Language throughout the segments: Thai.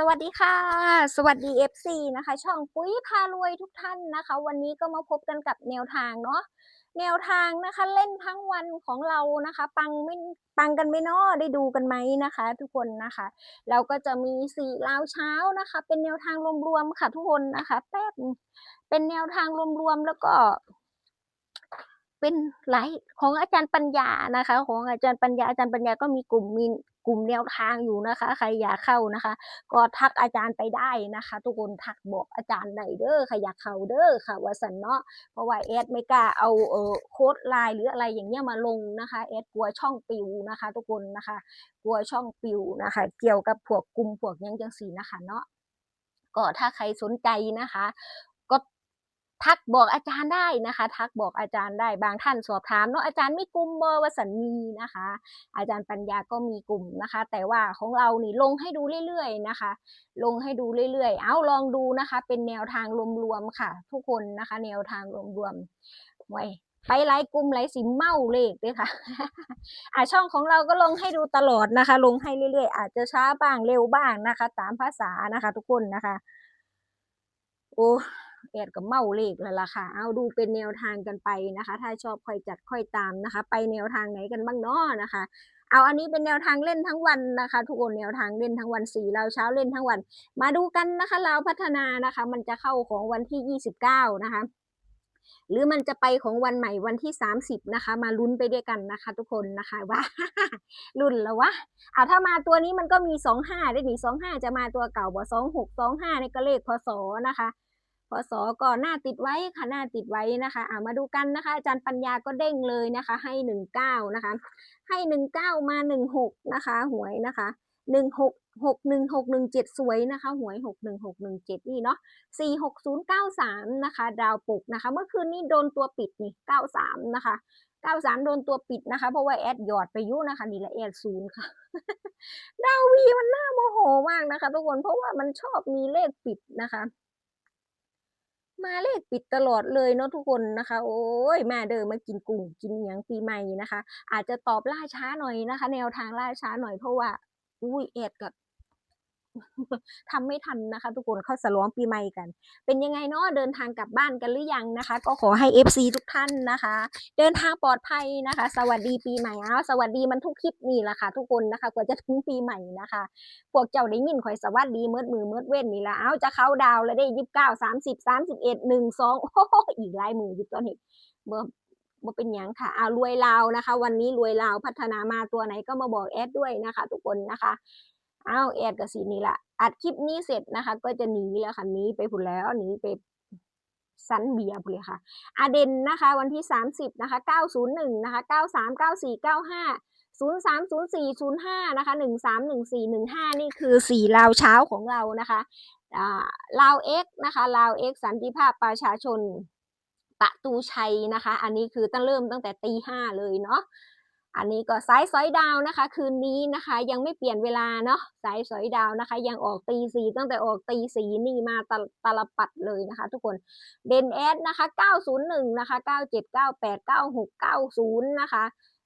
สวัสดีค่ะ สวัสดี FC นะคะ ช่องปุ้ยพารวยทุกท่านนะคะ วันนี้ก็มาพบกันกับแนวทางเนาะแนวทางนะคะเล่นทั้งวันของเรานะคะ ปังไม่ปังกันไม่นอได้ดูกันไหมนะคะ ทุกคนนะคะ เราก็จะมีสี่ลาวเช้านะคะ เป็นแนวทางรวมๆค่ะทุกคนนะคะ แป๊บนึงเป็นแนวทางรวมๆแล้วก็ เป็นไลฟ์ของอาจารย์ปัญญานะคะ ของอาจารย์ปัญญาอาจารย์ปัญญาก็มีกลุ่มมีกลุ่มแนวทางอยู่นะคะ ใครอยากเข้านะคะ ก็ทักอาจารย์ไปได้นะคะ ทุกคนทักบอกอาจารย์ไหนเด้อใครอยากเข้าเด้อค่ะว่าสันเนาะเพราะว่าแอดไม่กล้าเอาเออโค้ดไลน์หรืออะไรอย่างเงี้ยมาลงนะคะแอดกลัวช่องปิวนะคะ ทุกคนนะคะ กลัวช่องปิวนะคะ เกี่ยวกับพวกกลุ่มพวกยังจังสีนะคะเนาะก็ถ้าใครสนใจนะคะ ก็ ทักบอกอาจารย์ได้นะคะ ทักบอกอาจารย์ได้บางท่านสอบถามเนาะอาจารย์มีกลุ่มเบอร์วสันมีนะคะ อาจารย์ปัญญาก็มีกลุ่มนะคะ แต่ว่าของเรานี่ลงให้ดูเรื่อยๆนะคะ ลงให้ดูเรื่อยๆ เอาลองดูนะคะ เป็นแนวทางรวมๆค่ะ ทุกคนนะคะ แนวทางรวมๆไว้ไปไลค์กลุ่มไลค์สิเมาเลขด้วยค่ะ อ่าช่องของเราก็ลงให้ดูตลอดนะคะ ลงให้เรื่อยๆ อาจจะช้าบ้างเร็วบ้างนะคะ ตามภาษานะคะ ทุกคนนะคะ โอ้ แอดกับเมาเลขแล้วล่ะค่ะ เอาดูเป็นแนวทางกันไปนะคะ ถ้าชอบค่อยจัดค่อยตามนะคะ ไปแนวทางไหนกันบ้างเนาะนะคะ เอาอันนี้เป็นแนวทางเล่นทั้งวันนะคะ ทุกคนแนวทางเล่นทั้งวันสี่เราเช้าเล่นทั้งวัน มาดูกันนะคะเราพัฒนานะคะ มันจะเข้าของวันที่ยี่สิบเก้านะคะหรือมันจะไปของวันใหม่วันที่ 30 นะคะ มาลุ้นไปด้วยกันนะคะ ทุกคนนะคะว่ารุ่นแล้ววะเอาถ้ามาตัวนี้มันก็มี 25 ได้หนิ25 จะมาตัวเก่าบ่26 25นี่ก็เลขพศนะคะ พศก็หน้าติดไว้ค่ะหน้าติดไว้นะคะอ่ามาดูกันนะคะ อาจารย์ปัญญาก็เด้งเลยนะคะ ให้19นะคะ ให้19มา16นะคะ หวยนะคะ16 61617สวยนะคะ หวย61617นี่เนาะ46093นย์เก้าสามนะคะ ดาวปลุกนะคะ เมื่อคืนนี้โดนตัวปิดนี่93นะคะ93โดนตัวปิดนะคะ เพราะว่าแอดหยอดไปยุ่นะคะ นี่แหละแอดศูนย์ค่ะ ดาววีมันน่าโมโหมากนะคะทุกคนเพราะว่ามันชอบมีเลขปิดนะคะ มาเลขปิดตลอดเลยเนาะทุกคนนะคะ โอ้ยมาเดินมากินกุ้งกินยังปีใหม่นะคะ อาจจะตอบล่าช้าหน่อยนะคะ แนวทางล่าช้าหน่อยเพราะว่าอุ้ยแอดกับ ทำไม่ทันนะคะ ทุกคนเข้าสลองปีใหม่กัน เป็นยังไงเนาะเดินทางกลับบ้านกันหรือยังนะคะ ก็ขอให้ FC ทุกท่านนะคะ เดินทางปลอดภัยนะคะ สวัสดีปีใหม่เอาสวัสดีมันทุกคลิปนี่แหละค่ะ ทุกคนนะคะกว่าจะถึงปีใหม่นะคะพวกเจ้าได้ยินขอยสวัสดีเมืดมือเมืดเว้นนี่ละเอาจะเข้าดาวแล้วได้ยี่สิบเก้าสามสิบสามสิบเอ็ดหนึ่งสองโอ้โหอีกลายมือยู่ตอนนี้เบ่บ่เป็นหยังค่ะเอารวยลาวนะคะ วันนี้รวยลาวพัฒนามาตัวไหนก็มาบอกแอดด้วยนะคะ ทุกคนนะคะ อ้าวแอดกับสีนี่ละอัดคลิปนี้เสร็จนะคะ ก็จะหนีแล้วค่ะหนีไปผุนแล้วหนีไปสันเบียร์พุ่นเลยค่ะอาเดนนะคะ วันที่ 30 นะคะ 901 นะคะ 93 94 95 03 04 05 นะคะ 13 14 15 นี่คือ4ลาวเช้าของเรานะคะอ่าลาวเอ็กนะคะลาวเอ็กสันติภาพประชาชนประตูชัยนะคะ อันนี้คือตั้งเริ่มตั้งแต่ตีห้าเลยเนาะ อันนี้ก็สายสอยดาวนะคะ คืนนี้นะคะ ยังไม่เปลี่ยนเวลาเนาะสายสอยดาวนะคะ ยังออกตีสี่ตั้งแต่ออกตีสี่นี่มาตะตลปัดเลยนะคะ ทุกคนเดนแอดนะคะ 901 นะคะ 9798 9690 นะคะ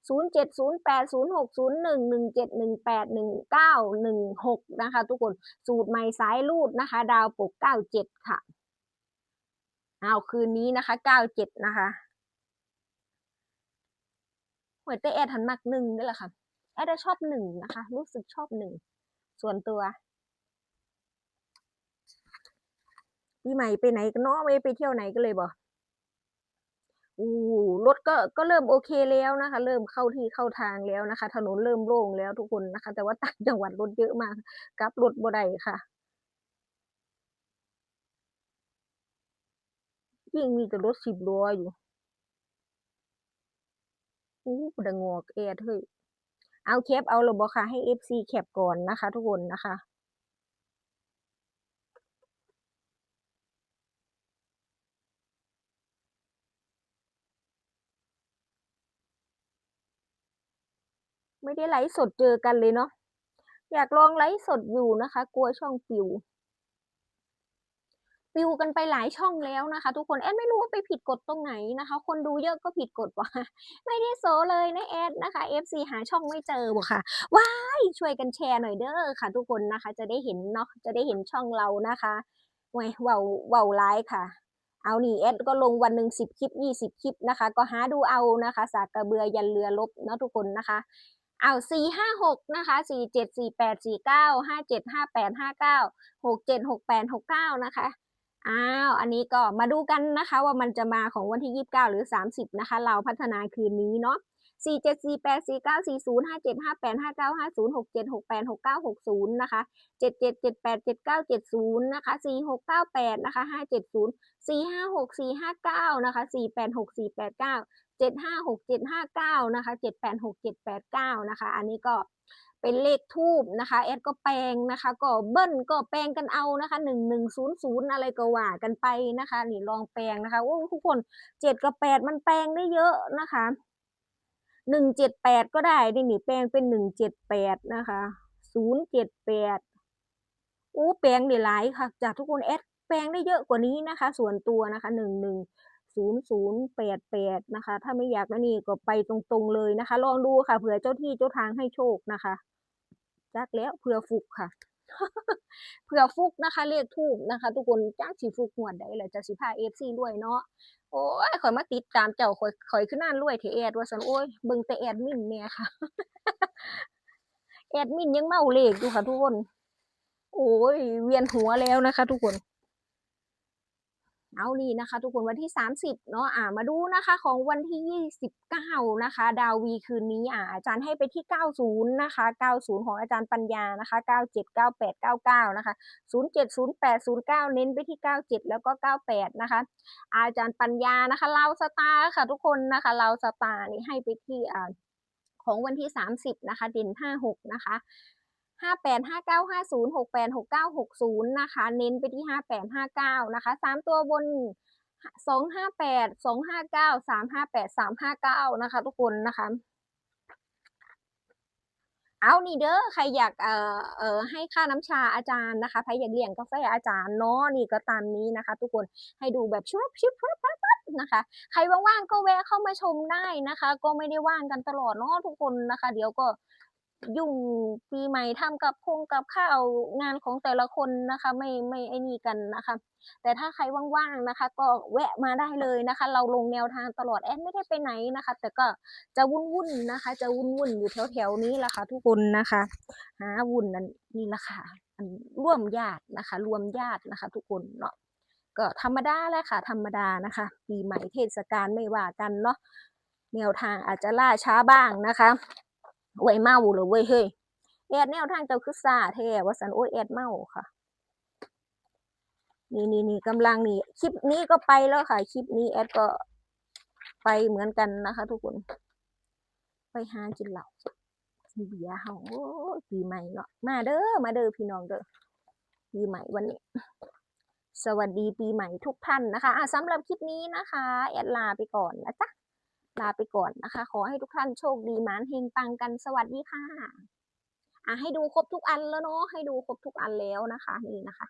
0708060117181916 นะคะ ทุกคนสูตรใหม่สายรูดนะคะ ดาวปก 97 ค่ะ เอาคืนนี้นะคะ 97 นะคะ เหมือนแต่แอดหันมักหนึ่งนี่แหละค่ะ แอดชอบหนึ่งนะคะ รู้สึกชอบหนึ่ง ส่วนตัวปีใหม่ไปไหนกันเนาะไม่ไปเที่ยวไหนกันเลยบ่อู้รถก็ก็เริ่มโอเคแล้วนะคะ เริ่มเข้าที่เข้าทางแล้วนะคะ ถนนเริ่มโล่งแล้วทุกคนนะคะ แต่ว่าต่างจังหวัดรถเยอะมากกลับรถบ่ได้ค่ะยิ่งมีแต่รถสิบล้ออยู่ อู้ดังงอกแอดเฮ้ยเอาแคปเอารือบ่คะให้ FC แคปก่อนนะคะ ทุกคนนะคะไม่ได้ไลฟ์สดเจอกันเลยเนาะ อยากลองไลฟ์สดอยู่นะคะ กลัวช่องปิว ปิวกันไปหลายช่องแล้วนะคะ ทุกคนแอดไม่รู้ว่าไปผิดกฎตรงไหนนะคะ คนดูเยอะก็ผิดกฎว่ะไม่ได้โซเลยนะแอดนะคะ FC หาช่องไม่เจอบ่ค่ะว้ายช่วยกันแชร์หน่อยเด้อค่ะ ทุกคนนะคะ จะได้เห็นเนาะจะได้เห็นช่องเรานะคะไว้เว้าเว้าไลฟ์ค่ะ เอานี่แอดก็ลงวันหนึ่งสิบคลิปยี่สิบคลิปนะคะ ก็หาดูเอานะคะ สากกระเบือยันเรือลบเนาะทุกคนนะคะเอาสี่ห้าหกนะคะสี่เจ็ดสี่แปดสี่เก้าห้าเจ็ดห้าแปดห้าเก้าหกเจ็ดหกแปดหกเก้านะคะ อ้าว อันนี้ก็มาดูกันนะคะ ว่ามันจะมาของวันที่ยี่สิบเก้าหรือสามสิบนะคะ เราพัฒนาคืนนี้เนาะสี่เจ็ดสี่แปดสี่เก้าสี่ศูนย์ห้าเจ็ดห้าแปดห้าเก้าห้าศูนย์หกเจ็ดหกแปดหกเก้าหกศูนย์นะคะเจ็ดเจ็ดเจ็ดแปดเจ็ดเก้าเจ็ดศูนย์นะคะสี่หกเก้าแปดนะคะห้าเจ็ดศูนย์สี่ห้าหกสี่ห้าเก้านะคะสี่แปดหกสี่แปดเก้าเจ็ดห้าหกเจ็ดห้าเก้านะคะเจ็ดแปดหกเจ็ดแปดเก้านะคะ อันนี้ก็ เป็นเลขทูบนะคะแอดก็แปลงนะคะ ก็เบิ้ลก็แปลงกันเอานะคะหนึ่งหนึ่งศูนย์ศูนย์อะไรก็ว่ากันไปนะคะ นี่ลองแปลงนะคะโอ้ทุกคนเจ็ดกับแปดมันแปลงได้เยอะนะคะหนึ่งเจ็ดแปดก็ได้ดินี่แปลงเป็นหนึ่งเจ็ดแปดนะคะศูนย์เจ็ดแปดอู้แปลงได้หลายค่ะ จากทุกคนแอดแปลงได้เยอะกว่านี้นะคะ ส่วนตัวนะคะหนึ่งหนึ่ง ศูนย์ศูนย์แปดแปดนะคะ ถ้าไม่อยากนะนี่ก็ไปตรงๆเลยนะคะ ลองดูค่ะ เผื่อเจ้าที่เจ้าทางให้โชคนะคะจักแล้วเผื่อฟุกค่ะ เผื่อฟุกนะคะ เลขทูบนะคะ ทุกคนจ้าสีฟุกหวดได้เลยจะสิพาเอฟซีด้วยเนาะโอ้ยข่อยมาติดตามเจ้าข่อยข่อยขึ้นนั่นรวยเทแอดว่าสันโอ้ยเบิ่งแต่แอดมินเนี่ยค่ะ แอดมินยังเมาเลขอยู่ค่ะทุกคน โอ้ยเวียนหัวแล้วนะคะ ทุกคน เอานี่นะคะ ทุกคนวันที่ 30เนาะอ่ามาดูนะคะของวันที่ 29 นะคะ ดาววีคืนนี้อ่าอาจารย์ให้ไปที่ 90 นะคะ 90 ของอาจารย์ปัญญานะคะ 97 98 99 นะคะ 07 08 09 เน้นไปที่ 97 แล้วก็ 98 นะคะ อาจารย์ปัญญานะคะเราสตาร์ค่ะทุกคนนะคะเราสตาร์นี่ให้ไปที่อ่าของวันที่ 30 นะคะเด่น56 นะคะ ห้าแปดห้าเก้าห้าศูนย์หกแปดหกเก้าหกศูนย์นะคะ เน้นไปที่ห้าแปดห้าเก้านะคะสามตัวบนสองห้าแปดสองห้าเก้าสามห้าแปดสามห้าเก้านะคะ ทุกคนนะคะ เอานี่เด้อใครอยากเอ่อเอ่อให้ค่าน้ำชาอาจารย์นะคะใครอยากเลี้ยงกาแฟอาจารย์เนาะนี่ก็ตามนี้นะคะ ทุกคนให้ดูแบบชุบชิบปั๊บปั๊บปั๊บนะคะ ใครว่างๆก็แวะเข้ามาชมได้นะคะ ก็ไม่ได้ว่างกันตลอดเนาะทุกคนนะคะ เดี๋ยวก็ ยุ่งปีใหม่ทำกับคงกับข้าวงานของแต่ละคนนะคะ ไม่ไม่ไอ้นี่กันนะคะ แต่ถ้าใครว่างๆนะคะ ก็แวะมาได้เลยนะคะ เราลงแนวทางตลอดแอดไม่ได้ไปไหนนะคะ แต่ก็จะวุ่นๆนะคะ จะวุ่นๆอยู่แถวๆนี้แหละค่ะทุกคนนะคะหาวุ่นนั่นนี่แหละค่ะอันร่วมญาตินะคะ รวมญาตินะคะ ทุกคนเนาะก็ธรรมดาแหละค่ะ ธรรมดานะคะ ปีใหม่เทศกาลไม่ว่ากันเนาะแนวทางอาจจะล่าช้าบ้างนะคะ ไว้ยเมาหรือเว้ยเฮ้ยแอดแนวทางเจ้าคือซาแท้ว่าสันโอ้ยแอดเมาค่ะ นี่นี่นี่กำลังนี่คลิปนี้ก็ไปแล้วค่ะ คลิปนี้แอดก็ไปเหมือนกันนะคะ ทุกคน ไปหากินเหล้าเบียร์เฮาโอ้ปีใหม่เนาะมาเด้อมาเด้อพี่น้องเด้อปีใหม่วันนี้ สวัสดีปีใหม่ทุกท่านนะคะอะสำหรับคลิปนี้นะคะ แอดลาไปก่อนนะจ๊ะ ลาไปก่อนนะคะ ขอให้ทุกท่านโชคดีมานเฮงปังกันสวัสดีค่ะอะให้ดูครบทุกอันแล้วเนาะให้ดูครบทุกอันแล้วนะคะ นี่นะคะ